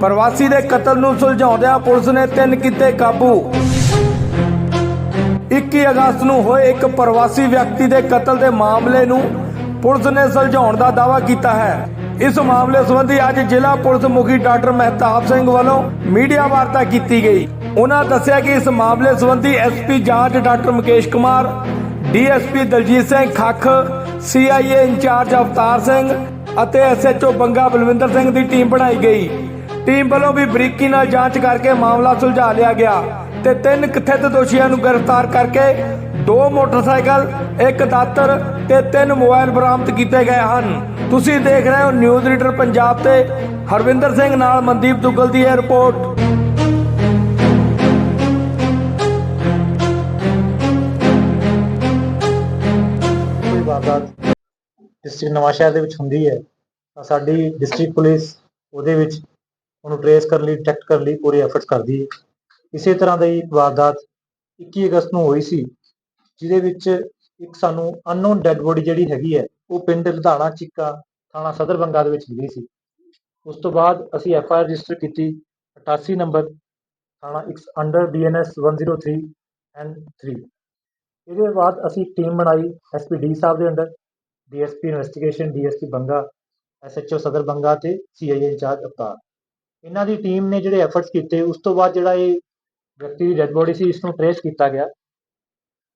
ਪ੍ਰਵਾਸੀ ਦੇ ਕਤਲ ਨੂੰ ਸੁਲਝਾਉਂਦਿਆਂ ਪੁਲਿਸ ਨੇ ਤਿੰਨ ਕੀਤੇ ਕਾਬੂ। 21 ਅਗਸਤ ਨੂੰ ਹੋਏ ਇੱਕ ਪ੍ਰਵਾਸੀ ਵਿਅਕਤੀ ਦੇ ਕਤਲ ਦੇ ਮਾਮਲੇ ਨੂੰ ਪੁਲਿਸ ਨੇ ਸੁਲਝਾਉਣ ਦਾ ਦਾਅਵਾ ਕੀਤਾ ਹੈ। ਇਸ ਮਾਮਲੇ ਸੰਬੰਧੀ ਅੱਜ ਜ਼ਿਲ੍ਹਾ ਪੁਲਿਸ ਮੁਖੀ ਡਾਕਟਰ ਮਹਿਤਾਬ ਸਿੰਘ ਵੱਲੋਂ ਮੀਡੀਆ ਵਾਰਤਾ ਕੀਤੀ ਗਈ। ਉਹਨਾਂ ਦੱਸਿਆ ਕਿ ਇਸ ਮਾਮਲੇ ਸੰਬੰਧੀ ਐਸਪੀ ਜਾਂਚ doctor Mukesh Kumar DSP Daljit Singh Khakh CIA in charge Avtar Singh ਅਤੇ ਐਸਐਚਓ ਬੰਗਾ ਬਲਵਿੰਦਰ ਸਿੰਘ ਦੀ ਟੀਮ ਬਣਾਈ ਗਈ। ਟੀਮ ਵੱਲੋਂ ਵੀ ਬਰੀਕੀ ਨਾਲ ਜਾਂਚ ਕਰਕੇ ਮਾਮਲਾ ਸੁਲਝਾ ਲਿਆ ਗਿਆ ਤੇ ਤਿੰਨ ਕਥਿਤ ਦੋਸ਼ੀਆਂ ਨੂੰ ਗ੍ਰਿਫਤਾਰ ਕਰਕੇ ਦੋ ਮੋਟਰਸਾਈਕਲ, ਇੱਕ ਦਾਤਰ ਤੇ ਤਿੰਨ ਮੋਬਾਈਲ ਬਰਾਮਦ ਕੀਤੇ ਗਏ ਹਨ। ਤੁਸੀਂ ਦੇਖ ਰਹੇ ਹੋ ਨਿਊਜ਼ ਰੀਡਰ ਪੰਜਾਬ ਤੇ ਹਰਵਿੰਦਰ ਸਿੰਘ ਨਾਲ ਮਨਦੀਪ ਦੁੱਗਲ ਦੀ ਇਹ ਰਿਪੋਰਟ। ਕੋਈ ਵਾਰਦਾਤ ਡਿਸਟ੍ਰਿਕਟ ਦੇ ਵਿੱਚ ਹੁੰਦੀ ਹੈ, ਤਾਂ ਸਾਡੀ ਡਿਸਟ੍ਰਿਕਟ ਪੁਲਿਸ ਉਹਦੇ ਵਿੱਚ ਉਹਨੂੰ ਟਰੇਸ ਕਰਨ ਲਈ ਡਿਟੈਕਟ ਕਰਨ ਲਈ, ਪੂਰੇ ਐਫਰਟਸ ਕਰਦੀ ਹੈ ਇਸੇ ਤਰ੍ਹਾਂ ਦੀ ਇੱਕ ਵਾਰਦਾਤ 21 ਅਗਸਤ ਨੂੰ ਹੋਈ ਸੀ, ਜਿਹਦੇ ਵਿੱਚ ਇੱਕ ਸਾਨੂੰ ਅਨਨੋਨ ਡੈੱਡ ਬੋਡੀ ਜਿਹੜੀ ਹੈਗੀ ਹੈ, ਉਹ ਪਿੰਡ ਲਧਾਣਾ ਚਿੱਕਾ ਥਾਣਾ ਸਦਰ ਬੰਗਾ ਦੇ ਵਿੱਚ ਮਿਲੀ ਸੀ। ਉਸ ਤੋਂ ਬਾਅਦ ਅਸੀਂ ਐਫ ਆਈ ਆਰ ਰਜਿਸਟਰ ਕੀਤੀ 88 ਨੰਬਰ ਥਾਣਾ ਇੱਕ ਅੰਡਰ ਬੀਐਨਐਸ 103 ਐਂਡ 3 ਇਹਦੇ ਬਾਅਦ ਅਸੀਂ ਟੀਮ ਬਣਾਈ ਐਸਪੀ ਡੀ ਸਾਹਿਬ ਦੇ under DSP investigation DSP Banga SHO Sadar Banga ਤੇ ਸੀਆਈਏ ਇੰਚਾਰਜ ਅਵਤਾਰ। ਇਹਨਾਂ ਦੀ ਟੀਮ ਨੇ ਜਿਹੜੇ ਐਫਰਟਸ ਕੀਤੇ, ਉਸ ਤੋਂ ਬਾਅਦ ਜਿਹੜਾ ਇਹ ਵਿਅਕਤੀ ਦੀ ਡੈੱਡ ਬੋਡੀ ਸੀ ਇਸ ਨੂੰ ਟ੍ਰੇਸ ਕੀਤਾ ਗਿਆ।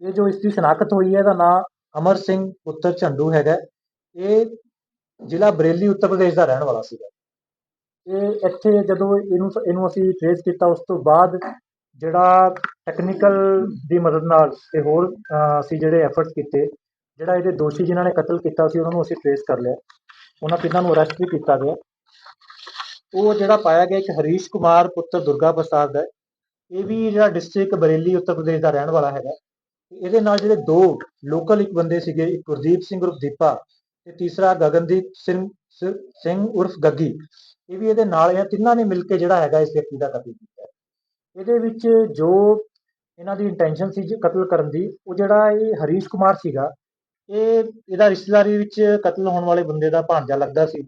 ਇਹ ਜੋ ਇਸ ਦੀ ਸ਼ਨਾਖਤ ਹੋਈ ਹੈ, ਇਹਦਾ ਨਾਮ ਅਮਰ ਸਿੰਘ ਪੁੱਤਰ ਝੰਡੂ ਹੈਗਾ। ਇਹ ਜ਼ਿਲ੍ਹਾ ਬਰੇਲੀ, ਉੱਤਰ ਪ੍ਰਦੇਸ਼ ਦਾ ਰਹਿਣ ਵਾਲਾ ਸੀਗਾ। ਇਹ ਇੱਥੇ ਜਦੋਂ ਇਹਨੂੰ ਇਹਨੂੰ ਅਸੀਂ ਟ੍ਰੇਸ ਕੀਤਾ, ਉਸ ਤੋਂ ਬਾਅਦ ਜਿਹੜਾ ਟੈਕਨੀਕਲ ਦੀ ਮਦਦ ਨਾਲ ਤੇ ਹੋਰ ਅਸੀਂ ਜਿਹੜੇ ਐਫਰਟਸ ਕੀਤੇ, ਜਿਹੜਾ ਇਹਦੇ ਦੋਸ਼ੀ ਜਿਨ੍ਹਾਂ ਨੇ ਕਤਲ ਕੀਤਾ ਸੀ, ਉਹਨਾਂ ਨੂੰ ਅਸੀਂ ਟ੍ਰੇਸ ਕਰ ਲਿਆ। ਉਹਨਾਂ ਤਿੰਨਾਂ ਨੂੰ ਅਰੈਸਟ ਵੀ ਕੀਤਾ ਗਿਆ। ਉਹ ਜਿਹੜਾ ਪਾਇਆ ਗਿਆ ਇੱਕ ਹਰੀਸ਼ ਕੁਮਾਰ ਪੁੱਤਰ ਦੁਰਗਾ ਪ੍ਰਸਾਦ ਹੈ। ਇਹ ਵੀ ਜਿਹੜਾ ਡਿਸਟ੍ਰਿਕਟ ਬਰੇਲੀ, ਉੱਤਰ ਪ੍ਰਦੇਸ਼ ਦਾ ਰਹਿਣ ਵਾਲਾ ਹੈਗਾ। ਇਹਦੇ ਨਾਲ ਜਿਹੜੇ ਦੋ ਲੋਕਲ ਇੱਕ ਬੰਦੇ ਸੀਗੇ, ਇੱਕ ਗੁਰਦੀਪ ਸਿੰਘ ਉਰਫ ਦੀਪਾ ਤੇ ਤੀਸਰਾ ਗਗਨਦੀਪ ਸਿੰਘ ਸਿੰਘ ਉਰਫ ਗੱਗੀ। ਇਹ ਵੀ ਇਹਦੇ ਨਾਲ ਇਹ ਤਿੰਨਾਂ ਨੇ ਮਿਲ ਕੇ ਜਿਹੜਾ ਹੈਗਾ ਇਸ ਵਿਅਕਤੀ ਦਾ ਕਤਲ ਕੀਤਾ। ਇਹਦੇ ਵਿੱਚ ਜੋ ਇਹਨਾਂ ਦੀ ਇੰਟੈਂਸ਼ਨ ਸੀ ਕਤਲ ਕਰਨ ਦੀ, ਉਹ ਜਿਹੜਾ ਇਹ ਹਰੀਸ਼ ਕੁਮਾਰ ਸੀਗਾ, ਇਹ, ਇਹਦਾ ਰਿਸ਼ਤੇਦਾਰੀ ਵਿੱਚ ਕਤਲ ਹੋਣ ਵਾਲੇ ਬੰਦੇ ਦਾ ਭਾਂਜਾ ਲੱਗਦਾ ਸੀ।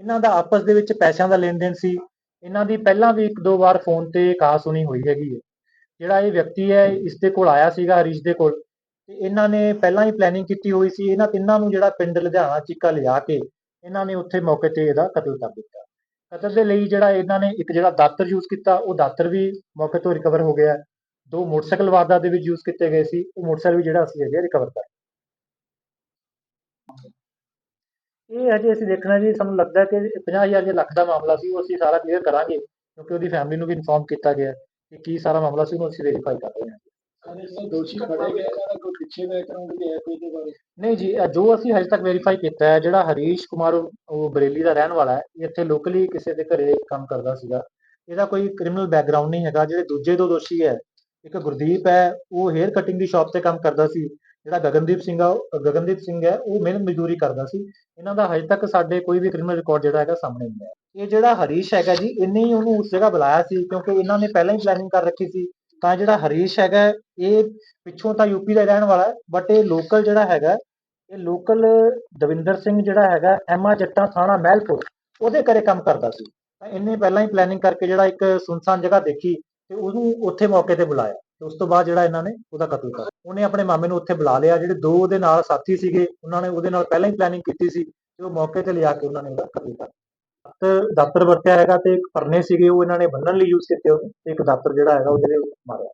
ਇਹਨਾਂ ਦਾ ਆਪਸ ਦੇ ਵਿੱਚ ਪੈਸਿਆਂ ਦਾ ਲੈਣ ਦੇਣ ਸੀ। ਇਹਨਾਂ ਦੀ ਪਹਿਲਾਂ ਵੀ ਇੱਕ ਦੋ ਵਾਰ ਫੋਨ ਤੇ ਕਹਾ ਸੁਣੀ ਹੋਈ ਹੈਗੀ ਹੈ। ਜਿਹੜਾ ਇਹ ਵਿਅਕਤੀ ਹੈ ਇਸ ਦੇ ਕੋਲ ਆਇਆ ਸੀਗਾ ਹਰੀਸ਼ ਦੇ ਕੋਲ। ਤੇ ਇਹਨਾਂ ਨੇ ਪਹਿਲਾਂ ਹੀ ਪਲੈਨਿੰਗ ਕੀਤੀ ਹੋਈ ਸੀ। ਇਹਨਾਂ ਤਿੰਨਾਂ ਨੂੰ ਜਿਹੜਾ ਪਿੰਡ ਲੁਧਿਆਣਾ ਚੀਕਾ ਲਿਜਾ ਕੇ ਇਹਨਾਂ ਨੇ ਉੱਥੇ ਮੌਕੇ ਤੇ ਇਹਦਾ ਕਤਲ ਕਰ ਦਿੱਤਾ। ਕਤਲ ਦੇ ਲਈ ਜਿਹੜਾ ਇਹਨਾਂ ਨੇ ਇੱਕ ਜਿਹੜਾ ਦਾਤਰ ਯੂਜ਼ ਕੀਤਾ, ਉਹ ਦਾਤਰ ਵੀ ਮੌਕੇ ਤੋਂ ਰਿਕਵਰ ਹੋ ਗਿਆ। ਦੋ ਮੋਟਰਸਾਈਕਲ ਵਾਰਦਾਤ ਦੇ ਵਿੱਚ ਯੂਜ਼ ਕੀਤੇ ਗਏ ਸੀ। ਉਹ ਮੋਟਰਸਾਈਕਲ ਵੀ ਜਿਹੜਾ ਅਸੀਂ ਹੈਗੇ ਰਿਕਵਰ ਕਰ ਇਹ ਹਜੇ ਅਸੀਂ ਦੇਖਣਾ ਜੀ ਸਾਨੂੰ ਲੱਗਦਾ ਕਿ 50000 ਜੇ ਲੱਖ ਦਾ ਮਾਮਲਾ ਸੀ ਉਹ ਅਸੀਂ ਸਾਰਾ ਕਲੀਅਰ ਕਰਾਂਗੇ ਕਿਉਂਕਿ ਉਹਦੀ ਫੈਮਿਲੀ ਨੂੰ ਵੀ ਇਨਫੋਰਮ ਕੀਤਾ ਗਿਆ ਕਿ ਕੀ ਸਾਰਾ ਮਾਮਲਾ ਸੀ ਉਹਨੂੰ ਅਸੀਂ ਵੈਰੀਫਾਈ ਕਰ ਰਹੇ ਹਾਂ। ਨਹੀਂ ਜੀ ਜੋ ਅਸੀਂ ਹਜੇ ਤੱਕ ਵੈਰੀਫਾਈ ਕੀਤਾ ਹੈ ਜਿਹੜਾ ਹਰੀਸ਼ ਕੁਮਾਰ ਉਹ ਬਰੇਲੀ ਦਾ ਰਹਿਣ ਵਾਲਾ ਹੈ ਇੱਥੇ ਲੋਕਲੀ ਕਿਸੇ ਦੇ ਘਰੇ ਕੰਮ ਕਰਦਾ ਸੀਗਾ। ਇਹਦਾ ਕੋਈ ਕ੍ਰਿਮੀਨਲ ਬੈਕਗ੍ਰਾਉਂਡ ਨਹੀਂ ਹੈਗਾ ਜਿਹੜੇ ਦੂਜੇ ਦੋ ਦੋਸ਼ੀ ਹੈ ਇੱਕ ਗੁਰਦੀਪ ਹੈ ਉਹ ਹੇਅਰ ਕਟਿੰਗ ਦੀ ਸ਼ਾਪ ਤੇ ਕੰਮ ਕਰਦਾ ਸੀ ਜਿਹੜਾ ਗਗਨਦੀਪ ਸਿੰਘ ਆ, ਉਹ- ਗਗਨਦੀਪ ਸਿੰਘ ਹੈ, ਉਹ ਮਿਹਨਤ ਮਜ਼ਦੂਰੀ ਕਰਦਾ ਸੀ। ਇਹਨਾਂ ਦਾ ਹਜੇ ਤੱਕ ਸਾਡੇ ਕੋਈ ਵੀ ਕ੍ਰਿਮੀਨਲ ਰਿਕਾਰਡ ਜਿਹੜਾ ਹੈਗਾ ਸਾਹਮਣੇ ਨਹੀਂ ਆਇਆ। ਇਹ ਜਿਹੜਾ ਹਰੀਸ਼ ਹੈਗਾ ਜੀ ਇਹਨੇ ਹੀ ਉਹਨੂੰ ਉਸ ਜਗ੍ਹਾ ਬੁਲਾਇਆ ਸੀ, ਕਿਉਂਕਿ ਇਹਨਾਂ ਨੇ ਪਹਿਲਾਂ ਹੀ ਪਲੈਨਿੰਗ ਕਰ ਰੱਖੀ ਸੀ। ਤਾਂ ਜਿਹੜਾ ਹਰੀਸ਼ ਹੈਗਾ, ਇਹ ਪਿੱਛੋਂ ਤਾਂ ਯੂਪੀ ਦਾ ਰਹਿਣ ਵਾਲਾ ਹੈ ਬਟ ਇਹ ਲੋਕਲ ਜਿਹੜਾ ਹੈਗਾ, ਇਹ ਲੋਕਲ ਦਵਿੰਦਰ ਸਿੰਘ ਜਿਹੜਾ ਹੈਗਾ, ਐਮਾ ਜੱਟਾਂ ਥਾਣਾ ਮਹਿਲਪੁਰ, ਉਹਦੇ ਘਰੇ ਕੰਮ ਕਰਦਾ ਸੀ। ਤਾਂ ਇਹਨੇ ਪਹਿਲਾਂ ਹੀ ਪਲੈਨਿੰਗ ਕਰਕੇ ਜਿਹੜਾ ਇੱਕ ਸੁਨਸਾਨ ਜਗ੍ਹਾ ਦੇਖੀ, ਤੇ ਉਹਨੂੰ ਉੱਥੇ ਮੌਕੇ ਤੇ ਬੁਲਾਇਆ। ਤੇ ਉਸ ਤੋਂ ਬਾਅਦ ਜਿਹੜਾ ਇਹਨਾਂ ਨੇ ਉਹਦਾ ਕਤਲ ਕਰ ਉਹਨੇ ਆਪਣੇ ਮਾਮੇ ਨੂੰ ਉੱਥੇ ਬੁਲਾ ਲਿਆ। ਜਿਹੜੇ ਦੋ ਉਹਦੇ ਨਾਲ ਸਾਥੀ ਸੀਗੇ, ਉਹਨਾਂ ਨੇ ਉਹਦੇ ਨਾਲ ਪਹਿਲਾਂ ਹੀ ਪਲੈਨਿੰਗ ਕੀਤੀ ਸੀ ਤੇ ਉਹ ਮੌਕੇ ਤੇ ਲਿਆ ਕੇ ਉਹਨਾਂ ਨੇ ਉਹਦਾ ਕਤਲ ਕਰ ਦਿੱਤਾ। ਦਾਤਰ ਵਰਤਿਆ ਹੈਗਾ ਤੇ ਇੱਕ ਪਰਨੇ ਸੀਗੇ, ਉਹ ਇਹਨਾਂ ਨੇ ਬੰਨਣ ਲਈ ਯੂਜ਼ ਕੀਤੇ ਉਹਨੇ। ਤੇ ਇੱਕ ਦਾਤਰ ਜਿਹੜਾ ਹੈਗਾ ਉਹ ਜਿਹੜੇ ਮਾਰਿਆ।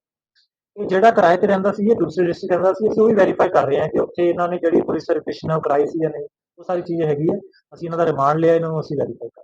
ਇਹ ਜਿਹੜਾ ਕਿਰਾਏ ਤੇ ਰਹਿੰਦਾ ਸੀ, ਇਹ ਦੂਸਰੇ ਡਿਸਟ੍ਰਿਕਟ ਰਹਿੰਦਾ ਸੀ, ਅਸੀਂ ਉਹ ਵੀ ਵੈਰੀਫਾਈ ਕਰ ਰਹੇ ਹਾਂ ਕਿ ਉੱਥੇ ਇਹਨਾਂ ਨੇ ਜਿਹੜੀ ਪੁਲਿਸ ਵੈਰੀਫਿਕੇਸ਼ਨ ਉਹ ਕਰਾਈ ਸੀ ਜਾਂ ਨਹੀਂ। ਉਹ ਸਾਰੀ ਚੀਜ਼ ਹੈਗੀ ਹੈ। ਅਸੀਂ ਇਹਨਾਂ ਦਾ ਰਿਮਾਂਡ ਲਿਆ, ਇਹਨਾਂ ਨੂੰ ਅਸੀਂ ਵੈਰੀਫਾਈ ਕਰ